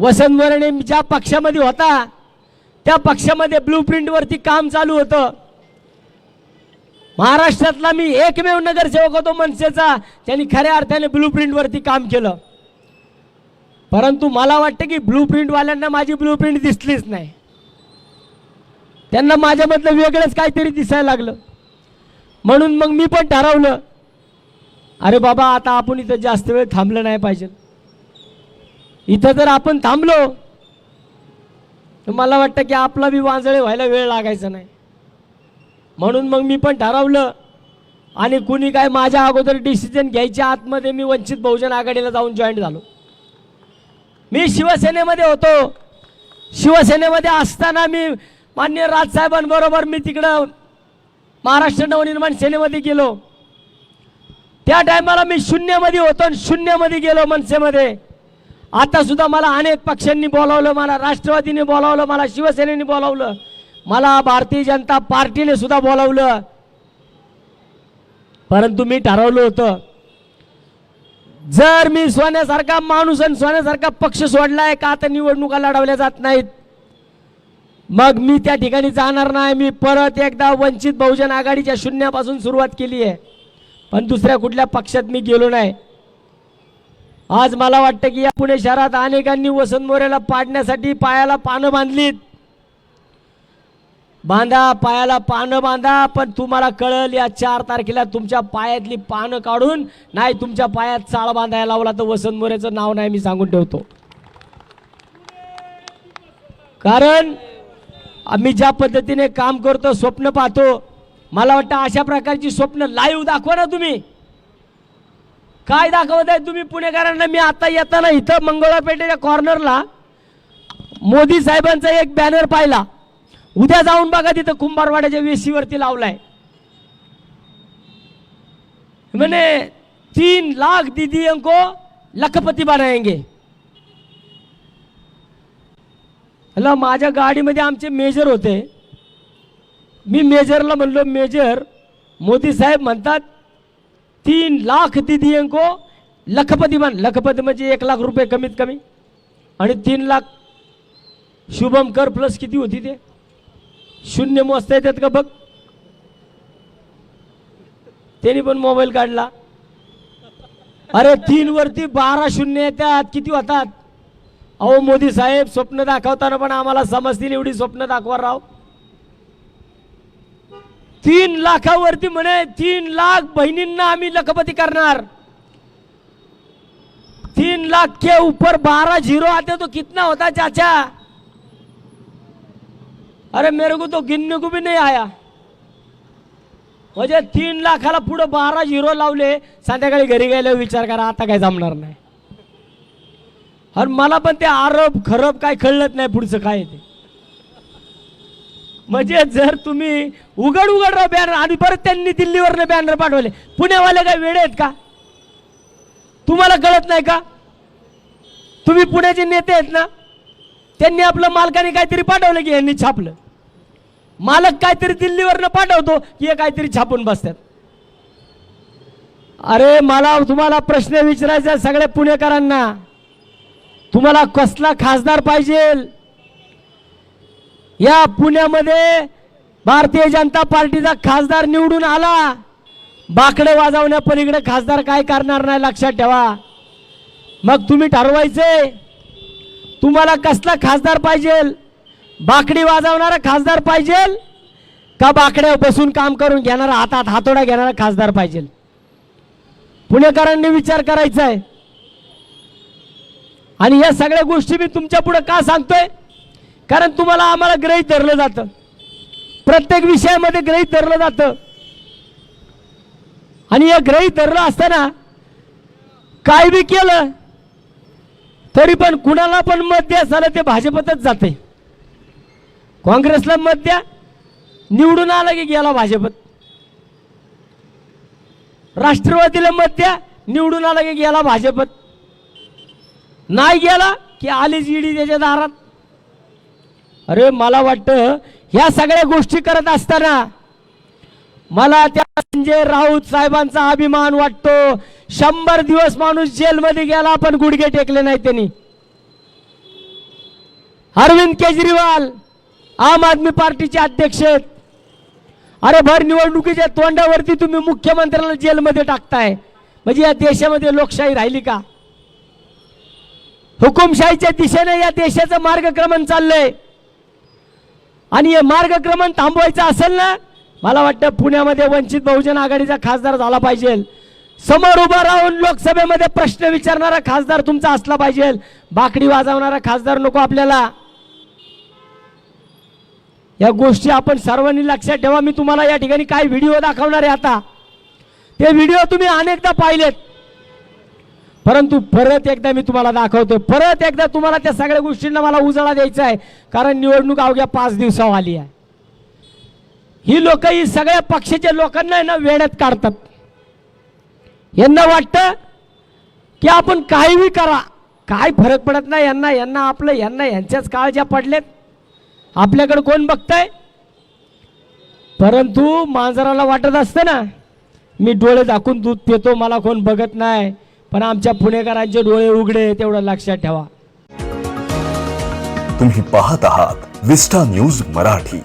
वसंत ज्या पक्षामध्ये होता त्या पक्षामध्ये ब्लू प्रिंटवरती काम चालू होतं. महाराष्ट्रातला मी एकमेव नगरसेवक होतो मनसेचा. त्यांनी खऱ्या अर्थाने ब्लू काम केलं. परंतु मला वाटतं की ब्लू वाल्यांना माझी ब्लू दिसलीच नाही. त्यांना माझ्यामधलं वेगळंच काहीतरी दिसायला लागलं. म्हणून मग मी पण ठरवलं अरे बाबा आता आपण इथं जास्त वेळ थांबलं नाही पाहिजे. इथं जर आपण थांबलो तर मला वाटतं की आपला बी वांजळे व्हायला वेळ लागायचा नाही. म्हणून मग मी पण ठरवलं आणि कुणी काय माझ्या अगोदर डिसिजन घ्यायच्या आतमध्ये मी वंचित बहुजन आघाडीला जाऊन जॉईन झालो. मी शिवसेनेमध्ये होतो. शिवसेनेमध्ये असताना मी मान्य राजसाहेबांबरोबर मी तिकडं महाराष्ट्र नवनिर्माण सेनेमध्ये गेलो. त्या टायमाला मी शून्यमध्ये होतो आणि शून्यमध्ये गेलो मनसेमध्ये. आता सुद्धा मला अनेक पक्षांनी बोलावलं मला राष्ट्रवादीने बोलावलं मला शिवसेनेने बोलावलं मला भारतीय जनता पार्टीने सुद्धा बोलावलं. परंतु मी ठरवलं होतं जर मी सोन्यासारखा माणूस आणि सोन्यासारखा पक्ष सोडलाय का आता निवडणुका लढवल्या जात नाहीत? मग मी त्या ठिकाणी जाणार नाही मी परत एकदा वंचित बहुजन आघाडीच्या शून्यापासून सुरुवात केली आहे. पण दुसऱ्या कुठल्या पक्षात मी गेलो नाही. आज मला वाटतं की या पुणे शहरात अनेकांनी वसंत मोरेला पाडण्यासाठी पायाला पानं बांधलीत. बांधा पायाला पानं बांधा पण तुम्हाला कळल या चार तारखेला तुमच्या पायातली पानं काढून नाही तुमच्या पायात चाळ बांधायला लावला तर वसंत मोरेचं नाव नाही मी सांगून ठेवतो. कारण आम्ही ज्या पद्धतीने काम करतो स्वप्न पाहतो मला वाटतं अशा प्रकारची स्वप्न लाईव्ह दाखवा ना तुम्ही. काय दाखवत आहे तुम्ही पुणेकरांना? मी आता येताना इथं मंगळवारपेठेच्या कॉर्नरला मोदी साहेबांचा एक बॅनर पाहिला. उद्या जाऊन बघा तिथं कुंभारवाड्याच्या वेशीवरती लावलाय. म्हणे तीन लाख दीदियों को लखपती बनाएंगे हॅलो माझ्या गाडीमध्ये आमचे मेजर होते. मी मेजरला म्हणलो मेजर मोदी साहेब म्हणतात तीन लाख दिदियांको लखपती बन लखपती म्हणजे एक लाख रुपये कमीत कमी. आणि तीन लाख शुभम कर प्लस किती होती ते? शून्य मोजता येतात का बघ. त्यांनी पण मोबाईल काढला. अरे तीन वरती बारा शून्य येतात किती होतात? अहो मोदी साहेब स्वप्न दाखवताना पण आम्हाला समजतील एवढी स्वप्न दाखवा राव. तीन लाखावरती म्हणे तीन लाख बहिणींना आम्ही लखपती करणार. तीन लाख के ऊपर बारह जीरो आते तो कितना होता चाचा? अरे मेरे को तो गिनने को भी नहीं आया. म्हणजे तीन लाखाला पुढे बारा झिरो लावले संध्याकाळी घरी गेले विचार करा आता काय जमणार नाही. अरे मला पण ते आरोप खरब काय कळलंच नाही पुढचं काय ते. म्हणजे जर तुम्ही उघड उघड राव बॅनर आणि परत त्यांनी दिल्लीवरनं बॅनर पाठवले. पुण्यावाले काय वेळ आहेत का? तुम्हाला कळत नाही का? तुम्ही पुण्याचे नेते आहेत ना? त्यांनी आपलं मालकाने काहीतरी पाठवलं की यांनी छापलं. मालक काहीतरी दिल्लीवरनं पाठवतो की हे काहीतरी छापून बसतात. अरे मला तुम्हाला प्रश्न विचारायचा सगळ्या पुणेकरांना. तुम्हाला कसला खासदार पाहिजे? या पुण्यामध्ये भारतीय जनता पार्टीचा खासदार निवडून आला. बाकडे वाजवण्या पलीकडे खासदार काय करणार नाही लक्षात ठेवा. मग तुम्ही ठरवायचे. तुम्हाला कसला खासदार पाहिजे? बाकडी वाजवणारा खासदार पाहिजे? का बाकड्या बसून काम करून घेणारा हातात हातोडा घेणारा खासदार पाहिजे? पुणेकरांनी विचार करायचा आहे आणि या सगळ्या गोष्टी मी तुमच्यापुढे का सांगतोय? कारण तुम्हाला आम्हाला ग्रहित धरलं जातं. प्रत्येक विषयामध्ये ग्रहित धरलं जातं. आणि हे ग्रहित धरलं असताना काय बी केलं तरी पण कुणाला पण मत द्या झालं ते भाजपतच जाते. काँग्रेसला मत द्या निवडून आला की गेला भाजपत. राष्ट्रवादीला मत द्या निवडून आला की गेला भाजपत. नाही गेला की आलीच ईडी त्याच्या दारात. अरे मला वाटतं ह्या सगळ्या गोष्टी करत असताना मला त्या संजय राऊत साहेबांचा अभिमान वाटतो. शंभर दिवस माणूस जेलमध्ये गेला पण गुडघे टेकले नाही त्यांनी. अरविंद केजरीवाल आम आदमी पार्टीचे अध्यक्ष आहेत. अरे भर निवडणुकीच्या तोंडावरती तुम्ही मुख्यमंत्र्याला जेलमध्ये टाकताय. म्हणजे या देशामध्ये लोकशाही राहिली का? हुकुमशाहीच्या दिशेने या देशाचं मार्गक्रमण चाललंय. आणि हे मार्गक्रमण थांबवायचं असेल ना मला वाटतं पुण्यामध्ये वंचित बहुजन आघाडीचा खासदार झाला पाहिजे. समोर उभा राहून लोकसभेमध्ये प्रश्न विचारणारा खासदार तुमचा असला पाहिजे. बाकडी वाजवणारा खासदार नको आपल्याला. या गोष्टी आपण सर्वांनी लक्षात ठेवा. मी तुम्हाला या ठिकाणी काय व्हिडिओ दाखवणार आहे आता. ते व्हिडिओ तुम्ही अनेकदा पाहिलेत. परंतु परत एकदा मी तुम्हाला दाखवतो परत एकदा तुम्हाला त्या सगळ्या गोष्टींना मला उजाळा द्यायचा आहे कारण निवडणूक अवघ्या पाच दिवसावर आली आहे. ही लोक ही सगळ्या पक्षाच्या लोकांना आहे ना वेड्यात काढतात. यांना वाटतं की आपण काहीही करा काय फरक पडत नाही यांना यांना आपलं यांना यांच्याच काळज्या पडलेत. आपल्याकडे कोण बघतंय? परंतु मांजराला वाटत असतं ना मी डोळे दाखवून दूध पितो मला कोण बघत नाही. पण आमच्या पुणेकरांचे डोळे उघडे तेवढं लक्षात ठेवा. तुम्ही पाहत आहात विस्टा न्यूज मराठी.